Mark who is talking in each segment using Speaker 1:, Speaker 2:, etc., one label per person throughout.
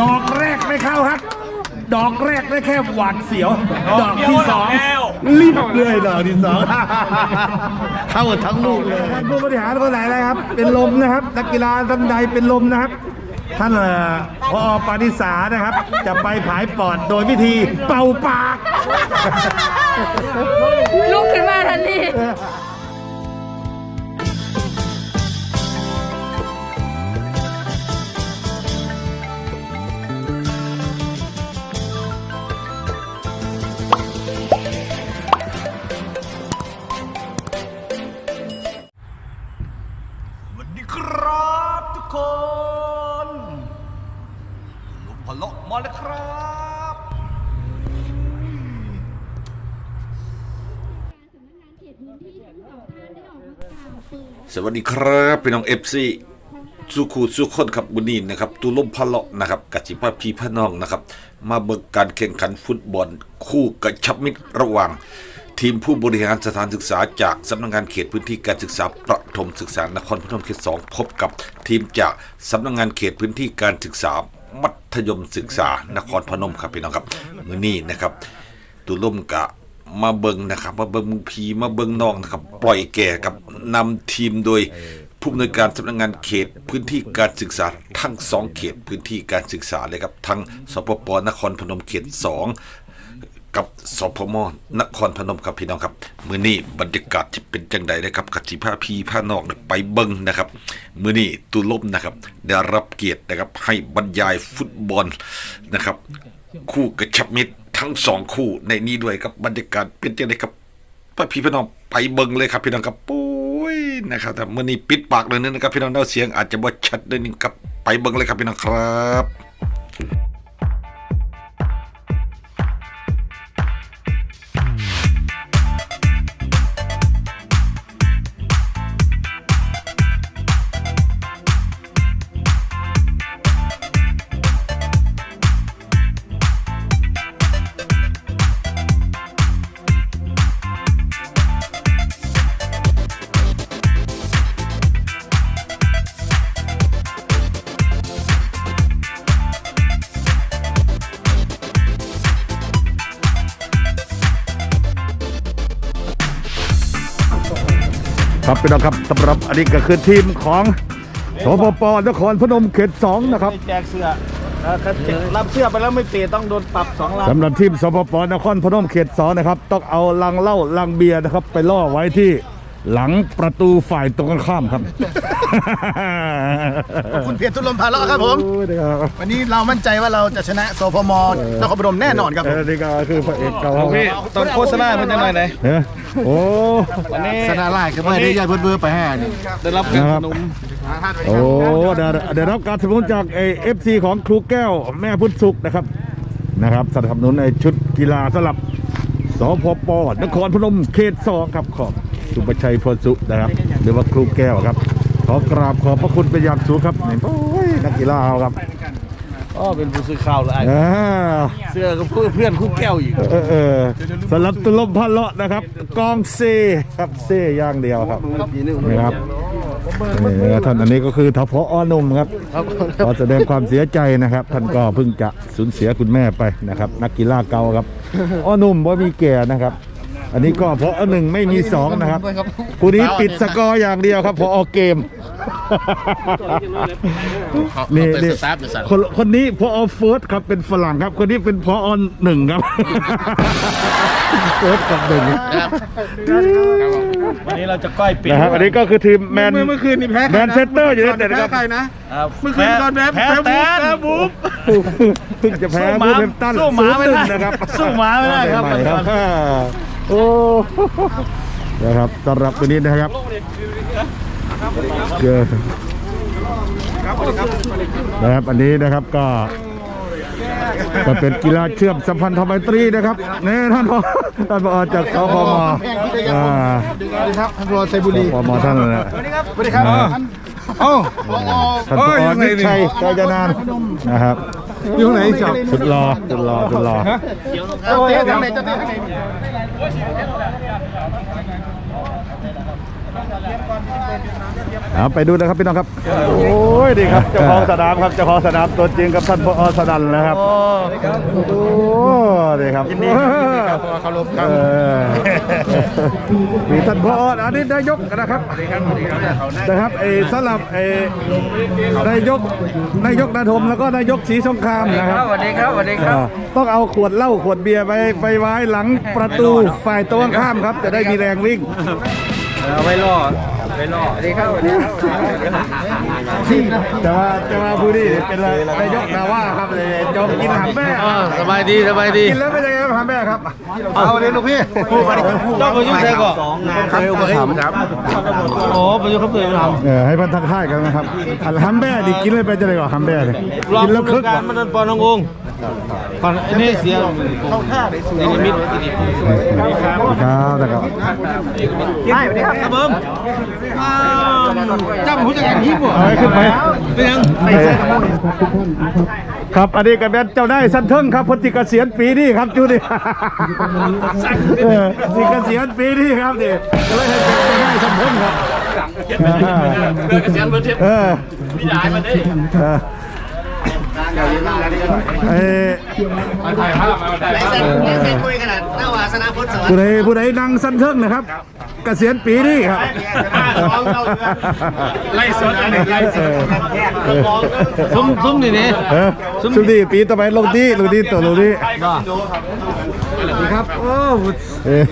Speaker 1: ดอกแรกไม่เข้าครับ ดอกแรกได้แค่หวาดเสียว ดอกที่สองรีบเลยดอกที่สองเข้าทั้งลูกเลยท่านผู้บริหารคนไหนนะครับ เป็นลมนะครับนักกีฬาท่านใดเป็นลมนะครับ ท่านเอ่อพอปานิสานะครับ จะไปผายปอดโดยวิธีเป่าปาก
Speaker 2: ลุกขึ้นมาทันที
Speaker 3: วัสดีครับพี่
Speaker 4: น้องเอฟซีสุขูสุขคนครับบุนีนะครับตูลมพะเลาะนะครับกัจจิพาพีพะน้องนะครับ มาเบิกการแข่งขันฟุตบอล คู่กระชับมิตรระหว่าง ทีมผู้บริหารสถานศึกษาจากสำนักงานเขตพื้นที่การศึกษาประถมศึกษานครพนมเขตสองพบกับทีมจากสำนักงานเขตพื้นที่การศึกษา มัธยมศึกษานครพนมครับพี่น้องครับมือนี้นะครับตุลมกะ มาเบิงนะครับ มาเบิงพีมาเบิงน้องนะครับ ปล่อยแก่กับนำทีมโดยผู้อำนวยการสำนักงานเขตพื้นที่การศึกษาทั้งสองเขตพื้นที่การศึกษาเลยครับทั้งสปปนครพนมเขตสองกับสพมนครพนมครับพี่น้องครับมือนี้บรรยากาศจะเป็นจังใดนะครับกัสิพาพีพานอกไปเบิงนะครับมือนี้ตุลมนะครับได้รับเกียรตินะครับให้บรรยายฟุตบอลนะครับ คู่กระชับมิตร ทั้งสองคู่ในนี้ด้วยครับบรรยากาศเป็นยังไงครับป้าพี่พี่น้องไปเบิ่งเลยครับพี่น้องครับปุ้ยนะครับแต่เมื่อนี้ปิดปากเลยนึงนะครับพี่น้องเราเสียงอาจจะบ่ชัดเลยนึงครับไปเบิ่งเลยครับพี่น้องครับ
Speaker 1: พี่น้องครับสำหรับอันนี้ก็คือทีมของสปปนครพนมเขตสองนะครับ
Speaker 5: ไม่แจกเสื้อนะครับรับเสื้อไปแล้วไม่เปย์ต้องโดนปรับสองล้าน
Speaker 1: สำหรับทีมสปปนครพนมเขตสองนะครับ ต้องเอาลังเหล้าลังเบียร์นะครับ ไปล่อไว้ที่หลังประตูฝ่ายตรงกันข้ามครับ
Speaker 5: คุณเพียรทุลมพาเลาะครับผม
Speaker 1: โอ้ยนะครับ
Speaker 5: วันนี้เรามั่นใจว่าเราจะชนะสพมนครปฐมแน่นอนครับ
Speaker 1: เออนี่ก็คือพระเอกเก่า
Speaker 5: พี่ตอนโฆษณาเป็นยังไงไหน
Speaker 1: เออโอ้
Speaker 5: วันนี้
Speaker 6: สนาไล่ก็ไม่ได้ยายเพื่อไปให้นี่
Speaker 5: ได้รับการ
Speaker 1: นะครับ
Speaker 5: สนุน
Speaker 1: โอ้เดี๋ยวเดี๋ยวรับการสนับสนุนจากเอฟซีของครูแก้วแม่พุทธสุขนะครับนะครับสนับสนุนในชุดกีฬาสลับสพปนครพนมเขตสองครับขอบสุประชัยพลสุนะครับหรือว่าครูแก้วครับ ขอกราบขอบพระคุณเป็นอย่างสูงครับนี่โอ้ยนักกีฬาเราครับ
Speaker 5: อ๋อเป็นผู้สื่อข่าวเลย
Speaker 1: อ่า
Speaker 5: เสื้อกับเพื่อนเพื่อนคู่แก้วอีก
Speaker 1: เออเออสลับตุลมพันเลาะนะครับ กองเซครับเซอย่างเดียวครับนี่ครับนี่ท่านอันนี้ก็คือทพอหนุ่มครับขอแสดงความเสียใจนะครับ ท่านก็เพิ่งจะสูญเสียคุณแม่ไปนะครับ นักกีฬาเก่าครับอ้อหนุ่มว่ามีแก่นะครับ อันนี้ก็เพราะหนึ่งไม่มีสองนะครับคู่นี้ปิดสกอร์อย่างเดียวครับพอเกม นี่นี่คนคนนี้พอเฟิร์สครับเป็นฝรั่งครับ คนนี้เป็นพอหนึ่งครับเฟิร์สกับหนึ่ง
Speaker 5: วันนี้เราจะก้อยปิด
Speaker 1: นะครับอันนี้ก็คือทีมแมน
Speaker 6: เมื่อคืนนี่แพ้
Speaker 1: แมนเชสเตอร์อยู่ในเด็ดนะครับ
Speaker 6: ใครนะ
Speaker 5: เมื่อคืนก่อนแพ้แพ้แพ้บุ๊บ
Speaker 1: เพิ่งจะแพ้
Speaker 5: สู้หมา
Speaker 1: บูเฮมตัน
Speaker 5: สู้หมาไม่ได้
Speaker 1: 0-1นะครับ
Speaker 5: สู้หมาไม่ได้ครับ
Speaker 1: ใหม่ครับโอ้นะครับต้อนรับวันนี้นะครับ เจอนะครับอันนี้นะครับก็ก็เป็นกีฬาเชื่อมสัมพันธไมตรีนะครับนี่ท่านพอท่านพอจากสพมอ่า
Speaker 6: สวัสดีครับท่านรอไซบุ
Speaker 1: ส
Speaker 6: รี
Speaker 1: พมท่านเลยนะ
Speaker 6: สวัสดีครับ
Speaker 1: อ่า
Speaker 6: โอ้
Speaker 1: ท่านพอนิชัยกาญจนานนะครับ
Speaker 6: อยู่ไหนจับ
Speaker 1: สุดรอสุดรอสุดรอ
Speaker 6: เตะทางไหนจะเตะทางไห
Speaker 1: เอาไปดูนะครับพี่น้องครับ โอ้ยดีครับเจ้าของสนามครับเจ้าของสนามตัวจริงกับท่านพอสนันนะครับโอ้ดีครับยินดีครับเคารพครับมีท่านพออันนี้นายกนะครับนะครับไอ้สำหรับไอ้นายกนายกนาทมแล้วก็นายกศรีสงครามนะครับ
Speaker 5: สวัสดีครับสวัสดีครับ
Speaker 1: อ่าต้องเอาขวดเหล้าขวดเบียร์ไปไปไว้หลังประตูฝ่ายตรงข้ามครับ จะได้มีแรงวิ่ง
Speaker 5: เอาไว้ล่อ ไว้ล่อสวัสดีครับสวัสดีครับ
Speaker 1: แต่ว่าแต่ว่าผู้นี้เป็นอะไรนายกนาว่าครับเลยจมกินหำแม่
Speaker 5: สบายดีสบายดี
Speaker 1: กินแล้วเป็นยังไงครับหำแม่ครับ
Speaker 6: เอาเลยลูกพี่
Speaker 5: ต้องไปยุ่งใส่ก่อนเคยอุปถัมภ์ครับโอ้ไปยุ่งเขาเคยอุปถัมภ์
Speaker 1: เออให้พันทักทายกันนะครับอันหำแม่ดิกินเลยไปจะได้ก่อนหำแม่เลยกินแล้วคึก
Speaker 5: กา
Speaker 1: อะ
Speaker 5: รมันปอนองง ก่อนอันนี้เสียงเข้าท่าได้สูงมิด
Speaker 1: ครับนะครับ
Speaker 5: ใช่สวัสดีครับครับผมจำผู้จัดการทีมบ่
Speaker 1: เอาให้ขึ้นไป
Speaker 5: เป็นยัง
Speaker 1: ครับอันนี้ก็เป็นเจ้าได้สันเทิงครับพนธิเกษียณปีนี้ครับจูนี่เออสิเกษียณปีนี้ครับนี่ก็เลยให้เจ้าได้สันเทิงครับเกษียณเพื่อนเออพี่ยายมาดิ เออเอ้ผู้ใดผู้ใดนั่งสันเทิงนะครับ เกษียณปีนี้ครับ
Speaker 6: ไล่สดอันนี้ไล่สด
Speaker 5: ซุ้มซุ้มนี่นี่
Speaker 1: เออสุดดีปีต่อไปลงดีลงดีตัวลงดีครับโอ้เออ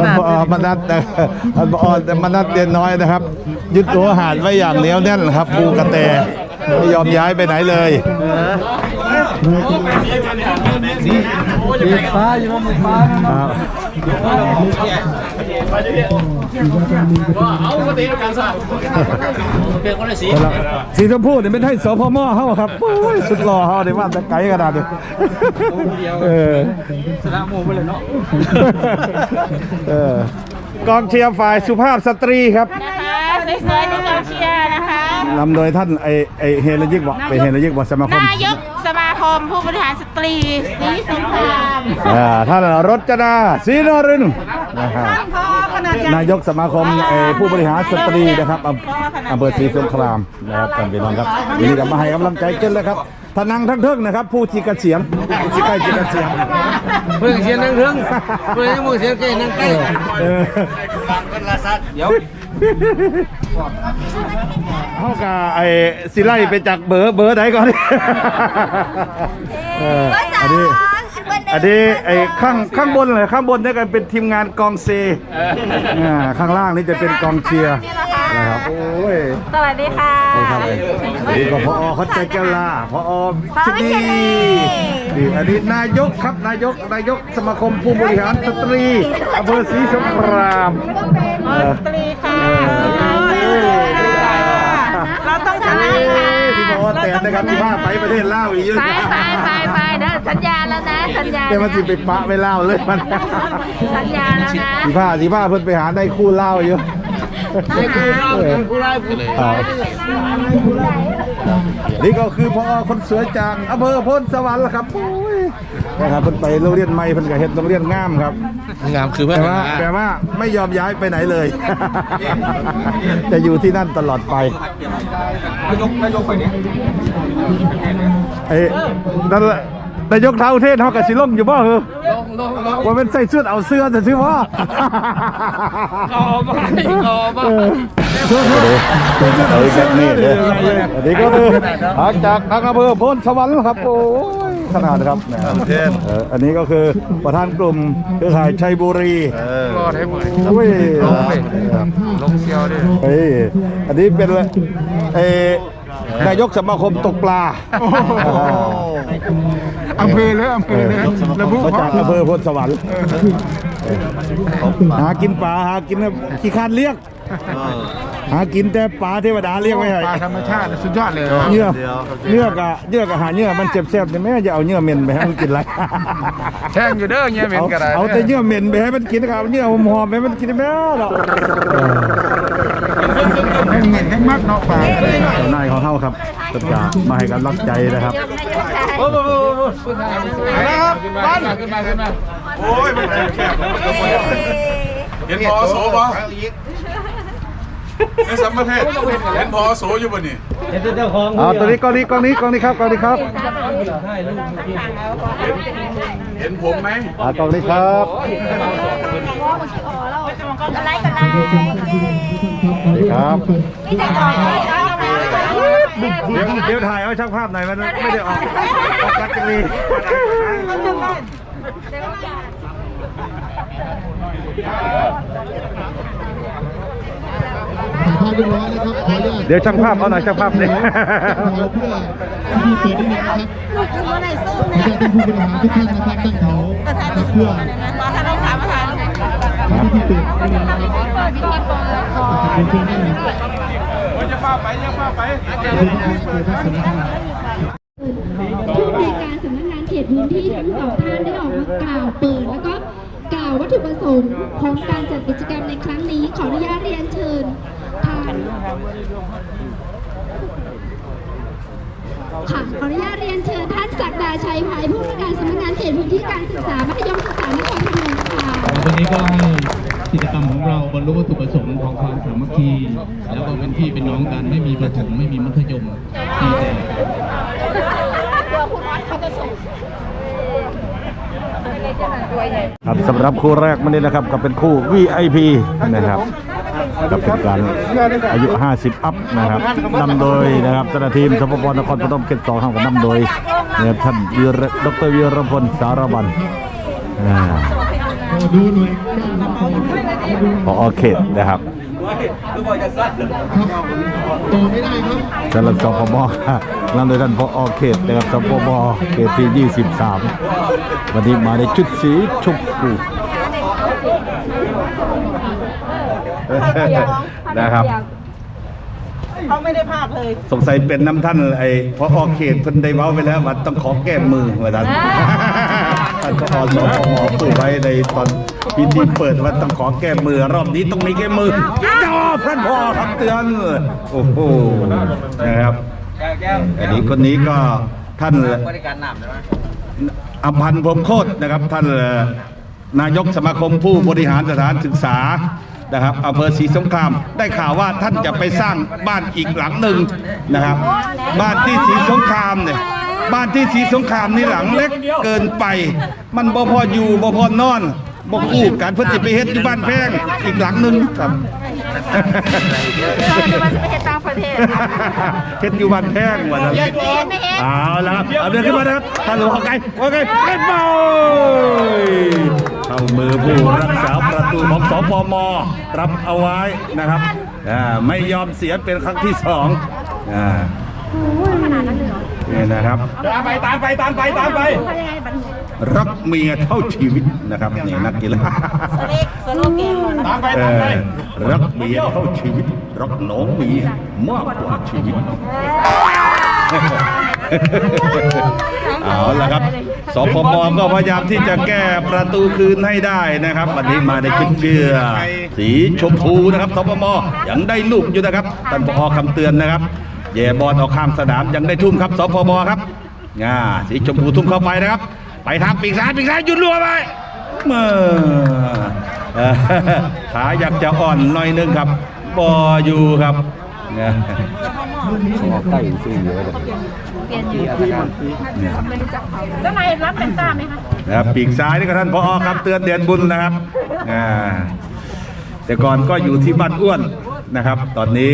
Speaker 1: มันบอมันนัดนะมันบอแต่มันนัดเตียนน้อยนะครับ ยึดตัวหาดไว้อย่างเหนียวแน่นครับปูกระแต ไม่ยอมย้ายไปไหนเลย
Speaker 5: มีฟ้าอยู่มั้งมีฟ้า
Speaker 1: ครับสีชมพูเนี่ยไม่ให้สพมเขาครับโอ้ยสุดหล่อเขาเนี่ยว่าจะไกลขนาดนี้เออ
Speaker 5: ชนะหมู่ไปเลยเนาะ
Speaker 1: เออกองเชียร์ฝ่ายสุภาพสตรีครับ
Speaker 2: นะคะ สวยๆในกองเชียร์นะคะ
Speaker 1: นำโดยท่านไอไอเฮลยิกบอกไปเฮลยิกบอกสมาคม
Speaker 2: นายกสมาคมผู้บริหารสตรีศรีสงคราม
Speaker 1: อ่าท่านรจนาศรีนรินทร์นะครับ
Speaker 2: พอขนาดใหญ่
Speaker 1: นายกสมาคมไอผู้บริหารสตรีนะครับอำอำเภอศรีสงครามนะครับท่านพี่น้องครับวันนี้ก็มาให้กำลังใจกันแล้วครับทนังทั้งเทิงนะครับ ผู้ที่เกษียณผู้ที่ใกล้จะเกษียณ
Speaker 5: เพื่อนเสียนั่งถึงเพื่อนยังมือเสียใกล้นั่งใกล้
Speaker 1: เออ
Speaker 5: เดี๋ยว
Speaker 1: เขากับไอ้สิไล่ไปจากเบอร์เบอร์ไหนก่อน เอออันนี้ อันนี้ไอ้ข้างข้างบนเลยข้างบนเนี่ยก็เป็นทีมงานกองเซอ่าข้างล่างนี่จะเป็นกองเชียร์นะครับโอ้ย
Speaker 2: สวัสดีค่ะ
Speaker 1: นี่ครับอันนี้ก็พอเขาใจแก้วลาพอชินีนี่อันนี้นายกครับนายกนายกสมาคมผู้บริหารสตรีอำเภอศรีสงคราม
Speaker 2: สตรีค่ะเราต้องชนะค่ะ
Speaker 1: ที่บอกว่าแต่นะครับที่ว่าไปประเทศลาวอีกเยอะ
Speaker 2: ไปไปไปไปเด้อสัญญาแล้วนะ สัญญา
Speaker 1: แต่มันสิไปปะไปลาวเลยมัน
Speaker 2: สัญญาแล้วนะ
Speaker 1: สีผ้าสีผ้าเพิ่นไปหาได้คู่เล่าวเยอะ
Speaker 5: ได้กูเล่ากั นกูไล่กูเลย
Speaker 1: นี่ก็คือพอคนสวยจากอำเภอโพ้นสวรรค์ละครับโอ้ยนะครับเพิ่นไปโรงเรียนใหม่เพิ่นก็เฮ็ดโรงเรียนงามครับ
Speaker 5: งามคือเพื่อน
Speaker 1: แต่ว่าแต่ว่าไม่ยอมย้ายไปไหนเลย จะอยู่ที่นั่นตลอดไปนายกนายกไปนี้เอ้นั่นแหละ นายกเท้าเทศเขากับสิลงอยู่บ่เหรอว่าเป็นใส่เสื้อเอาเสื้อแต่ซื้อว่า
Speaker 5: ขอมาขอมา
Speaker 1: เสื้อเสื้อเอ้ยแบบนี้เลยอันนี้ก็คือหากจากทางอำเภอโพนสวรรค์ครับโอ้ยขนาดนะครับเอออันนี้ก็คือประธานกลุ่มเครือข่ายชัยบุรี
Speaker 6: รอดให้หมด
Speaker 1: โอ้ย
Speaker 6: ลงเซียวดิ
Speaker 1: เฮ้ยอันนี้เป็นเออนายกสมาคมตกปลา
Speaker 6: อำเภอเลยอำเภอเลยระบุ
Speaker 1: มาจากอำเภอพลสวรรค์หากินปลาหากินขี้คร้านเลี้ยงหากินแต่ปลาเทวดาเลี้ยงไม่ให้
Speaker 6: ปลาธรรมชาติสุดยอดเลย
Speaker 1: เนื้อเนื้อกะเนื้อกะหาเนื้อมันเจ็บแซ่บแต่แม่จะเอาเนื้อเหม็นไปให้มันกินไร
Speaker 6: แท่งอยู่เด้อเงี้ยเหม็น
Speaker 1: เอา
Speaker 6: กระไร
Speaker 1: เอาแต่เนื้อเหม็นไปให้มันกินนะครับเนื้อหอมๆไปให้มันกินได้ไหมหรอก
Speaker 6: แท่งเหม็นแท่งมากเนาะปลา
Speaker 1: เจ้านายของเฮาครับ ตัดกามาให้กันรับใจนะครับ
Speaker 5: โอ้โหนะครับบ้านขึ้นมาขึ้นมา
Speaker 6: โอ้ยมันแคบเห็นพอโสปะในสัมประเทศเห็นพอโสอยู่บ่นี่
Speaker 5: เห็นเจ้าของ
Speaker 1: เอาตัวนี้กล้องนี้กล้องนี้กล้องนี้ครับกล้องนี้ครับ
Speaker 6: เห็นผมไหม
Speaker 1: อ่ากล้องนี้ครับ
Speaker 2: อะไรกันไร
Speaker 1: นี่ครับ เดี๋ยวเดี๋ยวถ่ายเอาช่างภาพหน่อยมันไม่ได้ออกออกกัดกันลี
Speaker 7: ถ่ายภาพเรียบร้อยแล้วครับขออนุญาต
Speaker 1: เดี๋ยวช่างภาพเอาหน่อยช่างภาพเนี่ย
Speaker 7: เพื่อที่เปิดนิดนึงนะครับ
Speaker 2: ลูกจุ่มอะไรสู้
Speaker 7: ขออนุญาตท่านผู้บริหารทุกท่านนะครับตั้งแถว
Speaker 2: ประธาน
Speaker 7: นะครับเพื่อ
Speaker 2: ตอนท่านต้องถามประธาน
Speaker 7: พิธีเปิดนิดนึงนะครับเป็นเพื่อนได้เลย จะพาไปจะพาไปทัศนธรรม
Speaker 8: ผู้ในการสำนักงานเขตพื้นที่ทั้งสองท่านได้ออกมากล่าวเปิดแล้วก็กล่าววัตถุประสงค์ของการจัดกิจกรรมในครั้งนี้ ขออนุญาตเรียนเชิญทางค่ะขออนุญาตเรียนเชิญท่านศักดาชัยภัยผู้ในวยการสำนักงานเขตพื้นที่การศึกษามัธยมศึกษานครพนมค่ะ
Speaker 7: วันนี้ก็ให้ กิจกรรมของเราบรรลุวัตถุประสงค์ของความสามัคคีแล้วก็เป็นพี่เป็นน้องกันไม่มีประถมไม่มีมัธยมมีแต่
Speaker 1: ครับสำหรับคู่แรกมันนี้นะครับก็เป็นคู่ VIP นะครับก็เป็นการอายุ 50 อัพนะครับนำโดยนะครับเจ้าหน้าที่สปปนครพนมเขตสองทำกับนำโดยนะครับท่านวีรดรวีรพลสารบันอ่า
Speaker 7: ดูหน่วยก้าน
Speaker 1: พอเขตนะครับ
Speaker 7: ต่อไม่ได้ครับ
Speaker 1: สำหรับสพมนำโดยท่านพอเขตนะครับสพมเขตที่ 23 วันนี้มาในชุดสีชมพูนะครับ
Speaker 2: เขาไม่ได้ภาพเลย
Speaker 1: สงสัยเป็นน้ำท่านไอ้พออเขตเพิ่นได้เว้าไปแล้วว่าต้องขอแก้มือว่าท่านท่านพอสพมพูดไว้ในตอนพิธีเปิดว่าต้องขอแก้มือรอบนี้ต้องมีแก้มือจอท่านพ่อคำเตือนโอ้โหนะครับอันนี้คนนี้ก็ท่านอำพันธ์พรหมโคตรนะครับท่านนายกสมาคมผู้บริหารสถานศึกษานะครับอำเภอศรีสงครามได้ข่าวว่าท่านจะไปสร้างบ้านอีกหลังหนึ่งนะครับ บ้านที่ศรีสงครามเนี่ย บ้านที่ศรีสงครามนี่หลังเล็กเกินไป มันบ่พออยู่บ่พอนอนบ่คู่การเพื่อจะไปเฮ็ดที่บ้านแพงอีกหลังหนึ่งครับ
Speaker 2: เราจะมาจะไปเฮ็ดต่างประเทศ
Speaker 1: เฮ็ดอยู่บ้านแพงว่าซั่น
Speaker 2: เฮ็ดไม่เฮ็ด
Speaker 1: เอาละครับเอาเดินขึ้นมานะครับท่านหลวงพ่อไก่โอเคเล่นบอลเข้ามือผู้รักษาประตูของสพมรับเอาไว้นะครับอ่าไม่ยอมเสียเป็นครั้งที่สองอ่านี่นะครับ
Speaker 6: ตามไปตามไปตามไปตามไป
Speaker 1: รักเมียเท่าชีวิตนะครับนี่นักกีฬา
Speaker 2: เล็กสโลแกน
Speaker 6: ตามไป
Speaker 1: เอ
Speaker 6: ตามไป
Speaker 1: อรักเมียเท่าชีวิต รักน้องเมียมากกว่าชีวิตเอาละครับสพมก็พยายามที่จะแก้ประตูคืนให้ได้นะครับ วันนี้มาในชุดเชื่อ สีชมพูนะครับสพมยังได้ลูกอยู่นะครับท่านผอคำเตือนนะครับ แย่บอลออกข้ามสนามยังได้ทุ่มครับสพมครับง่าสีชมพูทุ่มเข้าไปนะครับ ไปทางปีกซ้ายปีกซ้ายหยุดรัวไปเมื่อเอ่อขาอยากจะอ่อนหน่อยนึงครับบออยู่ครับเนี่ยใกล้ซื้อเยอะเลย
Speaker 2: เจ้านายรับเป็นตาไหมคะ
Speaker 1: นะครับปีกซ้ายนี่ก็ท่านพอครับเตือนเดือนบุญนะครับอ่าแต่ก่อนก็อยู่ที่บ้านอ้วนนะครับ ตอนนี้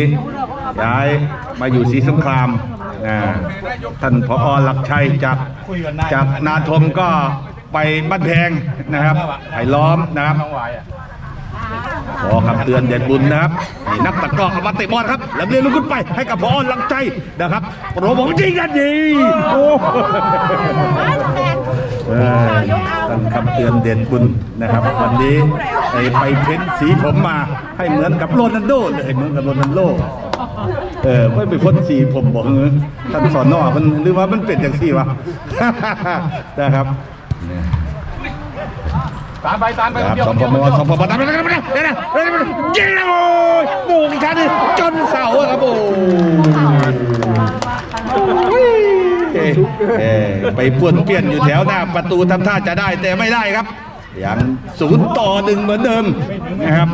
Speaker 1: ย้ายมาอยู่ศรีสงครามอ่าท่านพอหลักชัยจากจากนาทมก็ไปบ้านแพงนะครับไผ่ล้อมนะครับพอคำเตือนเด่นบุญนะครับนี่นักตะกร้อเอามาเตะบอลครับแล้วเรียนลูกขึ้นไปให้กับพอหลักใจนะครับโปรโมทจริงกันดีโอ้เออท่านคำเตือนเด่นบุญนะครับ วันนี้ไอ้ไปเพ้นสีผมมาให้เหมือนกับโรนัลโดเลยเหมือนกับโรนัลโด เออไม่ไปพ้นสีผมบอกเออท่านสอนนอมันหรือว่ามันเป็นอย่างที่วะ นะครับ
Speaker 6: ตามไปตามไป
Speaker 1: ครับ
Speaker 6: เดียว
Speaker 1: สพมสพมตามไปตามไปตามไปตามไปยิงแล้วโอ้ยโมงอีกครั้งหนึงจนเสาอะครับโอ้ยเอ่อไปป้วนเปี้ยนอยู่แถวหน้า ประตูทำท่าจะได้แต่ไม่ได้ครับยังศูนย์ต่อหนึ่งเหมือนเดิมนะครับ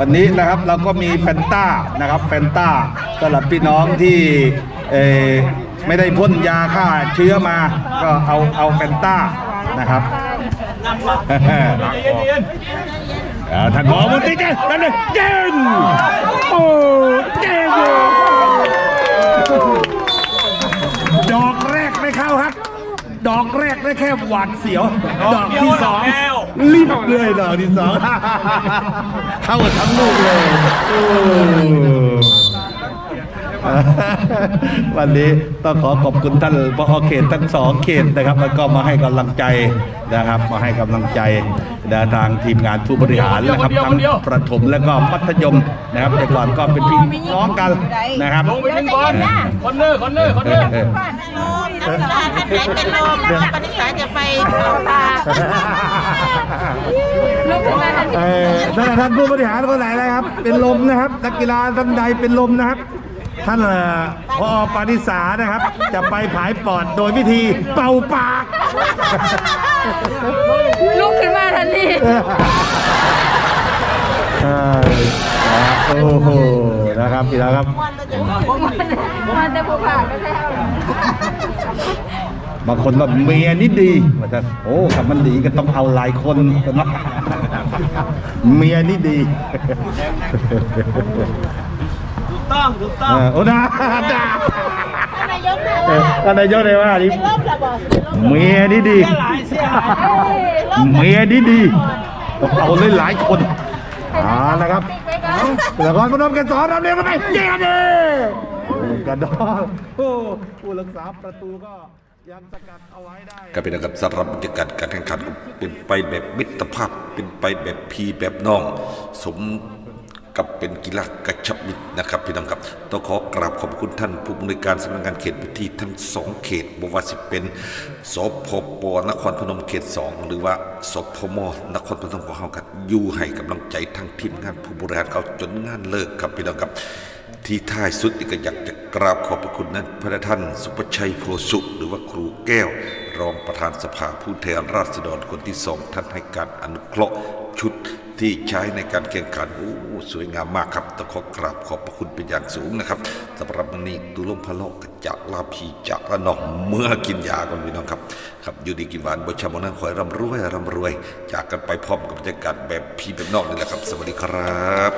Speaker 1: วันนี้นะครับเราก็มีแฟนต้านะครับแฟนต้าสำหรับพี่น้องที่ไม่ได้พ่นยาฆ่าเชื้อมา ก็เอาเอาแฟนต้านะครับท่านหมอมุติเจนนั่นเลยเจนโอ้เจนดอกแรกไม่เข้าครับ ดอกแรกได้แค่หวาดเสียว ดอกที่สอง รีบเลยดอกที่ส วันนี้ต้องขอขอบคุณท่านพอเขตทั้งสองเขตนะครับ แล้วก็มาให้กำลังใจนะครับ มาให้กำลังใจนะทางทีมงานผู้บริหารนะครับทั้งประถมและก็มัธยมนะครับแต่ก่อนก็เป็นพี่น้องกันนะครับ
Speaker 6: ลงไปยิงบอลคนเนอร์คนเนอร์คนเนอร์
Speaker 2: นักกีฬาท่านไหนเป็นลมแล้วปณิสาจะไปเอาตา
Speaker 1: เออท่านท่านผู้บริหารคนไหนนะครับ เป็นลมนะครับนักกีฬาท่านใดเป็นลมนะครับ ท่านเอ่อพอปานิสานะครับ จะไปผายปอดโดยวิธีเป่าปาก
Speaker 2: ลุกขึ้นมาทันที
Speaker 1: ใช่นะครับโอ้โหนะครับพี่แล้วครับ
Speaker 2: มันจะผูกขาดก็แท้
Speaker 1: บางคนว่าเมียนี่ดีว่าจะโอ้คำมันดีก็ต้องเอาหลายคนนะเมียนี่ดี
Speaker 5: ถูก ต้องถูกต้อง
Speaker 1: เออโอ้นะจ้านา
Speaker 2: ยกนะ
Speaker 1: เออท่านนายกเลยว่านี่
Speaker 2: ลบระบอก
Speaker 1: เมียนี่ดี
Speaker 5: หลายเสีย
Speaker 1: เมียนี่ดีต้องเอาเลยหลายคนอ่านะครับแล้วก็พนมกันสอนรับเรียงกันไปเจ๊กันเลยกระดอนโอ้ผู้รักษาประตูก็ยังสกัดเอาไว้ได้
Speaker 4: ก็เป็นนะครับสำหรับบรรยากาศการแข่งขันก็เป็นไปแบบมิตรภาพเป็นไปแบบพีแบบน้อง สม กับเป็นกีฬากระชับมิตรนะครับพี่น้องครับต้องขอกราบขอบคุณท่านผู้บริการสำนักงานเขตพื้นที่ทั้งสองเขตบว่าสิเป็นสพปนครพนมเขตสองหรือว่าสพมนครพนมของเขาครับอยู่ให้กำลังใจทั้งทีมงานผู้บริหารเขาจนงานเลิกครับพี่น้องครับที่ท้ายสุดนี่ก็อยากจะกราบขอบพระคุณนั้นพระท่านสุประชัยโพสุหรือว่าครูแก้ว รองประธานสภาผู้แทนราษฎรคนที่สองท่านให้การอนุเคราะห์ชุด ที่ใช้ในการแข่งขันโอ้สวยงามมากครับต้องขอกราบขอบพระคุณเป็นอย่างสูงนะครับสำหรับมันนี้ตุลมพะโลกจากลาพีจากละนองเมื่อกินยากันพี่น้องครับครับอยู่ดีกินหวานบชามอนั้นขอยร่ำรวยร่ำรวย จากกันไปพร้อมกับบรรยากาศแบบพีแบบนอกนี่แหละครับ สวัสดีครับ